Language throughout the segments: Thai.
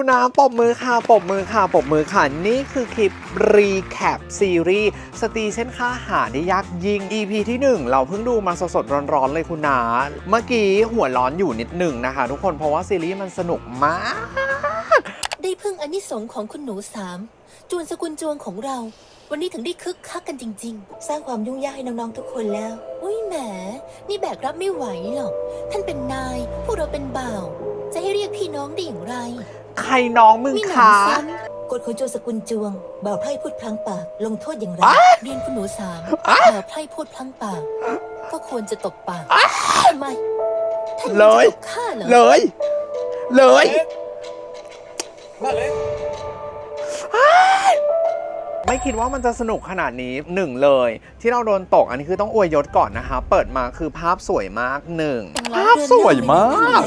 คุณน้ำปบมือค่ะปบมือค่ะปบมือค่ะ นี่คือคลิปรีแคปซีรีส์สตรีเส้นค่าหาได้ยากยิง EP ที่ 1 เราเพิ่งดูมาสดๆร้อนๆเลยคุณนาเมื่อกี้หัวร้อนอยู่นิดหนึ่งนะคะ ทุกคนเพราะว่าซีรีส์มันสนุกมาก ได้พึ่งอนนิสงส์ของคุณหนูสามจวนสกุลจวงของเรา วันนี้ถึงได้คึกคักกันจริง ๆ สร้างความยุ่งยากให้น้องๆทุกคนแล้ว อุ้ยแหม นี่แบกรับไม่ไหวหรอก ท่านเป็นนาย พวกเราเป็นบ่าว จะให้เรียก น้องได้อย่างไรใครน้องมึงมีหนำคะซ้ำกฎของโจรสกุลจวง บ่าวไพร่พูดพลั้งปาก ลงโทษอย่างไร เรียนคุณหนูสามบ่าวไพร่พูดพลั้งปาก ก็ควรจะตกปากทำไมท่านเลจะยตกข้าเหรอ เลย เลยแม่เล็กไม่คิดว่ามันจะสนุกขนาดนี้หนึ่งเลย ที่เราโดนตกอันนี้คือต้องอวยยศก่อนนะคะ เปิดมาคือภาพสวยมากหนึ่ง ภาพสวยมาก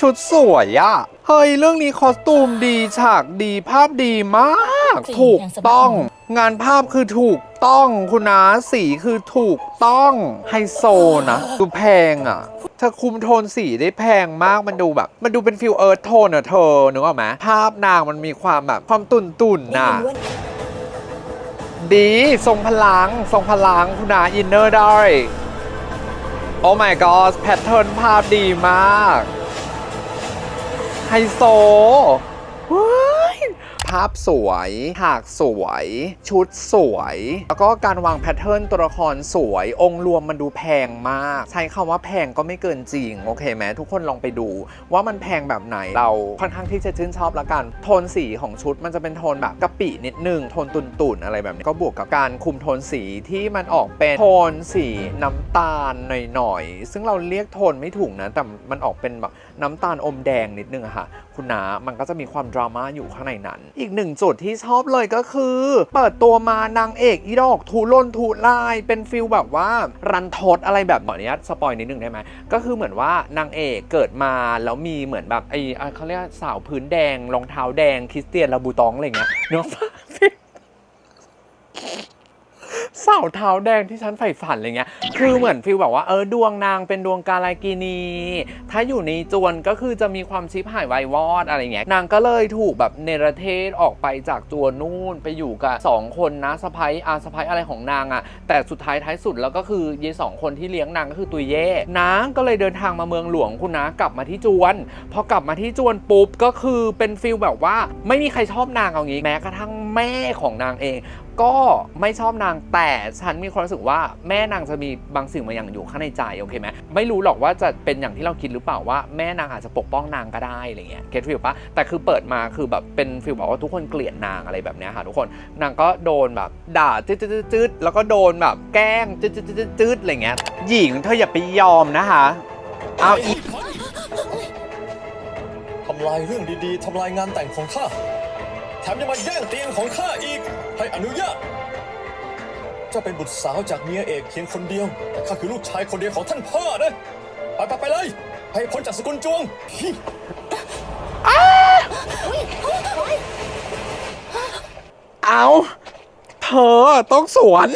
ชุดสวยอะเฮ้ย เรื่องนี้คอสตูมดีฉากดีภาพดีมากจริงถูกอย่างสบายต้อง งานภาพคือถูกต้องคุณนาสีคือถูกต้องไฮโซนะดูแพงอะเธอคุมโทนสีได้แพงมากมันดูแบบ มันดูเป็นฟิลเอิร์ธโทนอะเธอนึกออกไหมภาพนางมันมีความแบบความตุ่นตุ่นๆน่ะดีทรงพลังทรงพลังคุณอาอินเนอร์ได้ โอ้ my god แพทเทิร์นภาพดีมาก ไฮโซว้า ภาพสวยฉากสวย ชุดสวย แล้วก็การวางแพทเทิร์นตัวละครสวย องค์รวมมันดูแพงมาก ใช้คำว่าแพงก็ไม่เกินจริง โอเคไหมทุกคนลองไปดู ว่ามันแพงแบบไหนเราค่อนข้างที่จะชื่นชอบละกัน โทนสีของชุดมันจะเป็นโทนแบบกะปินิดนึง โทนตุ่นๆอะไรแบบนี้ก็บวกกับการคุมโทนสีที่มันออกเป็นโทนสีน้ำตาลหน่อยๆซึ่งเราเรียกโทนไม่ถูกนะแต่มันออกเป็นแบบน้ำตาลอมแดงนิดนึงอะค่ะ คุณนามันก็จะมีความดราม่าอยู่ข้างในนั้นอีกหนึ่งจุดที่ชอบเลยก็คือ เปิดตัวมานางเอกอีดอกทูล่นทูลายเป็นฟิลแบบว่ารันทดอะไรแบบขออนุญาตสปอยนิดนึงได้ไหมก็คือเหมือนว่านางเอกเกิดมาแล้วมีเหมือนแบบไอ้เขาเรียกสาวพื้นแดงรองเท้าแดงคริสเตียนลาบูตองอะไรเงี้ยเนาะ สาวเท้าแดงที่ฉันใฝ่ฝันอะไรเงี้ย คือเหมือนฟิลแบบว่าเออดวงนางเป็นดวงกาลากินี ถ้าอยู่ในจวนก็คือจะมีความชิบหายวายวอดอะไรเงี้ย นางก็เลยถูกแบบเนรเทศออกไปจากจวนนู่นไปอยู่กับสองคนนะสะพ้ยอาสะพ้ยอะไรของนางอะแต่สุดท้ายท้ายสุดแล้วก็คือเยสองคนที่เลี้ยงนางก็คือตุยเย่นางก็เลยเดินทางมาเมืองหลวงคุณนะกลับมาที่จวน พอกลับมาที่จวนปุ๊บก็คือเป็นฟิลแบบว่าไม่มีใครชอบนางเอางี้แม้กระทั่งแม่ของนางเอง ก็ไม่ชอบนางแต่ฉันมีความรู้สึกว่าแม่นางจะมีบางสิ่งบางอย่างอยู่ข้างในใจโอเคไหมไม่รู้หรอกว่าจะเป็นอย่างที่เราคิดหรือเปล่าว่าแม่นางอาจจะปกป้องนางก็ได้อะไรเงี้ยเก็ตฟิลปะแต่คือเปิดมาคือแบบเป็นฟิลแบบว่าทุกคนเกลียดนางอะไรแบบเนี้ยค่ะทุกคนนางก็โดนแบบด่าจืดจืดจืดแล้วก็โดนแบบแกล้งจืดจืดจืดอะไรเงี้ยหญิงเธออย่าไปยอมนะคะเอาอีกทำลายเรื่องดีๆทำลายงานแต่งของข้า ถมยังมาแย่งเตียงของข้าอีก ให้อนุญาตเจ้าเป็นบุตรสาวจากเมียเอกเพียงคนเดียวแต่ข้าคือลูกชายคนเดียวของท่านพ่อนะไปไปไปเลย ให้พ้นจากสกุลจวงฮิเอาเธอต้องสวน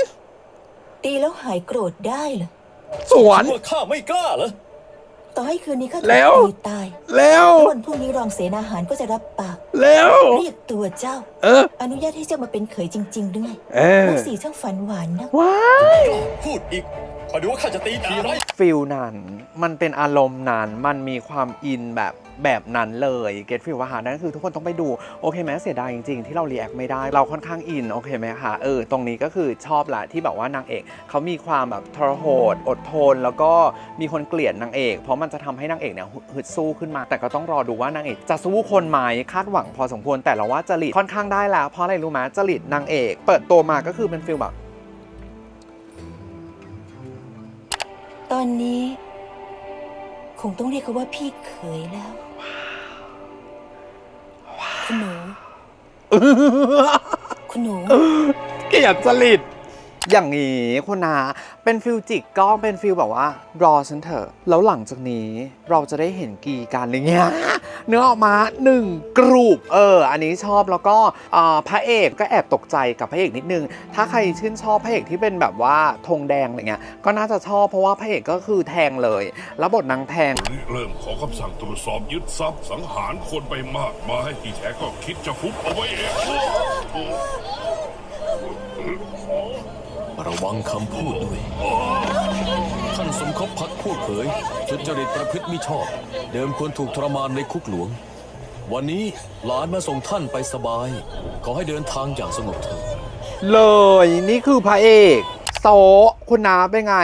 ตีแล้วหายโกรธได้เหรอ สวนว่าข้าไม่กล้าเหรอ ต่อให้คืนนี้ข้าถูแล้กวตีตาย แล้ววันพรุ่งนี้รองเสนาหารก็จะรับปาก แล้ว เรียกตัวเจ้า เออ อนุญาตให้เจ้ามาเป็นเขยจริงๆด้วยเออมุกสีช่างฝันหวานนะว้ายกล้าพูดอีกคอยดูว่าข้าจะตีผีไรฟิลนั้น มันเป็นอารมณ์นั้น มันมีความอินแบบ แบบนั้นเลยเก็ตฟิลว่าหานั่นคือทุกคนต้องไปดู โอเคไหมเสียดายจริงๆ ที่เรารีแอคไม่ได้ เราค่อนข้างอิน โอเคไหมคะเออ ตรงนี้ก็คือชอบแหละที่แบบว่านางเอกเขามีความแบบทรหดอดทน แล้วก็มีคนเกลียดนางเอก เพราะมันจะทำให้นางเอกเนี่ยฮึดสู้ขึ้นมา แต่ก็ต้องรอดูว่านางเอกจะสู้คนไหมคาดหวังพอสมควรแต่เราว่าจริตค่อนข้างได้แล้วเพราะอะไรรู้ไหมจริตนางเอก เปิดตัวมาก็คือเป็นฟิลแบบตอนนี้ คงต้องเรียกเขาว่าพี่เขยแล้ว คุณหนูคุณหนู เกลียดจริตอย่างนี้คุณนา เป็นฟิลจิกก็เป็นฟิลแบบว่า รอฉันเถอะ แล้วหลังจากนี้เราจะได้เห็นกีกันอะไรเงี้ยเนื้อออกมาหนึ่งกรูปเออ อันนี้ชอบแล้วก็อ่าพระเอกก็แอบตกใจกับพระเอกนิดนึง ถ้าใครชื่นชอบพระเอกที่เป็นแบบว่าธงแดงอะไรเงี้ยก็น่าจะชอบเพราะว่าพระเอกก็คือแทงเลย แล้วบทนางแทง เริ่มขอคำสั่งตรวจสอบยึดทรัพย์สังหารคนไปมากมายที่แท้ก็คิดจะฟุบเอาไว้เอง ระวังคำพูดด้วย ท่านสมคบพักพูดเผยทุจริตประพฤติมิชอบ เดิมควรถูกทรมานในคุกหลวง วันนี้หลานมาส่งท่านไปสบาย ขอให้เดินทางอย่างสงบเถิดเลยนี่คือพระเอก โซะคุณน้าเป็นไง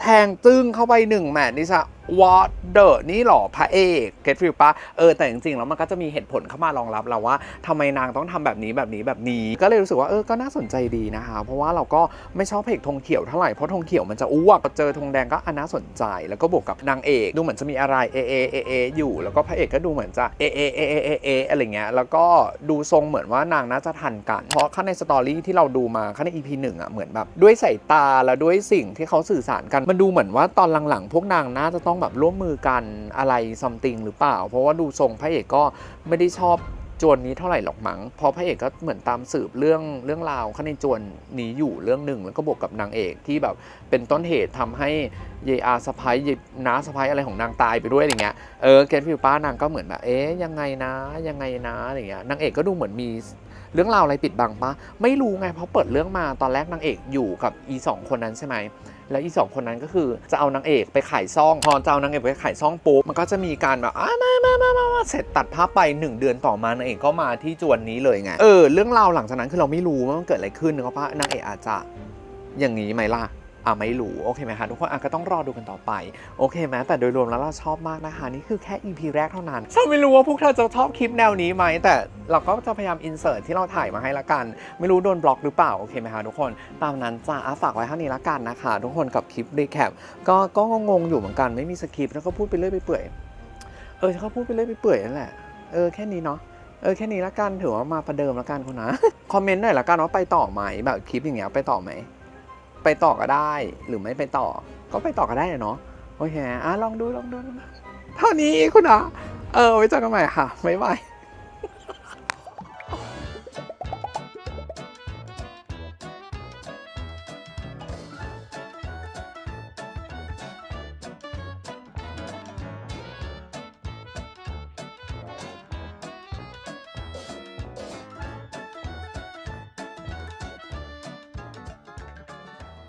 แทงจึ้งเข้าไปหนึ่งแมตช์นี่ซะ วอตเดอร์นี่หรอพระเอกเก็ตฟิลปะเออแต่จริงๆแล้วมันก็จะมีเหตุผลเข้ามารองรับเราว่าทำไมนางต้องทำแบบนี้แบบนี้แบบนี้ ก็เลยรู้สึกว่าเออก็น่าสนใจดีนะคะ เพราะว่าเราก็ไม่ชอบพระเอกธงเขียวเท่าไหร่เพราะธงเขียวมันจะอ้วกเจอธงแดงก็อันน่าสนใจ แล้วก็บวกกับนางเอกดูเหมือนจะมีอะไรเอเอเอเออยู่ แล้วก็พระเอกก็ดูเหมือนจะเอเอเอเอเอเออะไรเงี้ยแล้วก็ดูทรงเหมือนว่านางน่าจะทันกัน เพราะข้างในสตอรี่ที่เราดูมาข้างใน EP หนึ่งอะเหมือนแบบด้วยสายตาแล้วด้วยสิ่งที่เขาสื่อสารกันมันดูเหมือนว่าตอนหลังๆ พวกนางน่าจะต้องแบบร่วมมือกันอะไรซัมติงหรือเปล่า เพราะว่าดูทรงพระเอกก็ไม่ได้ชอบจวนนี้เท่าไหร่หรอกมั้งเพราะพระเอกก็เหมือนตามสืบเรื่องเรื่องราวข้างในจวนนี้อยู่เรื่องหนึ่งแล้วก็บวกกับนางเอกที่แบบเป็นต้นเหตุทำให้เยอาสะพ้ายเยน้าสะพ้ายอะไรของนางตายไปด้วยอะไรเงี้ยเออเกตฟิลป้านางก็เหมือนแบบเอ๊ยยังไงนะยังไงนะอะไรเงี้ยนางเอกก็ดูเหมือนมีเรื่องราวอะไรปิดบังปะไม่รู้ไงเพราะเปิดเรื่องมาตอนแรกนางเอกอยู่กับอีสองคนนั้นใช่ไหม แล้วอีสองคนนั้นก็คือจะเอานางเอกไปขายซ่อง พอจะเอานางเอกไปขายซ่องปุ๊บมันก็จะมีการแบบอ้ามามามามามาเสร็จตัดภาพไป 1 เดือนต่อมานางเอกก็มาที่จวนนี้เลยไงเออเรื่องราวหลังจากนั้นคือเราไม่รู้ว่ามันเกิดอะไรขึ้นเพราะว่านางเอกอาจจะอย่างนี้ไหมล่ะ อะไม่รู้โอเคไหมคะทุกคนอะก็ต้องรอดูกันต่อไปโอเคไหมแต่โดยรวมแล้วเราชอบมากนะคะนี่คือแค่ EP แรกเท่านั้นฉันไม่รู้ว่าพวกเธอจะชอบคลิปแนวนี้ไหมแต่เราก็จะพยายามอินเสิร์ตที่เราถ่ายมาให้ละกัน ไม่รู้โดนบล็อกหรือเปล่าโอเคไหมคะทุกคนตามนั้นจ้าอะฝากไว้เท่านี้ละกันนะคะ ทุกคนกับคลิปรีแคปก็ก็งงๆอยู่เหมือนกันไม่มีสคริปต์แล้วก็พูดไปเรื่อยไปเปื่อยเออเขาพูดไปเรื่อยไปเปื่อยนั่นแหละเออแค่นี้เนาะเออแค่นี้ละกันถือว่ามาประเดิมละกันคุณนะ คอมเมนต์หน่อยละกันว่าไปต่อไหมแบบคลิปอย่างเงี้ยไปต่อไหม ไปต่อก็ได้ หรือไม่ไปต่อ ก็ไปต่อก็ได้เนาะโอเคอะลองดูลองดู เท่านี้คุณอะเออไว้เจอกันใหม่ค่ะบ๊ายบาย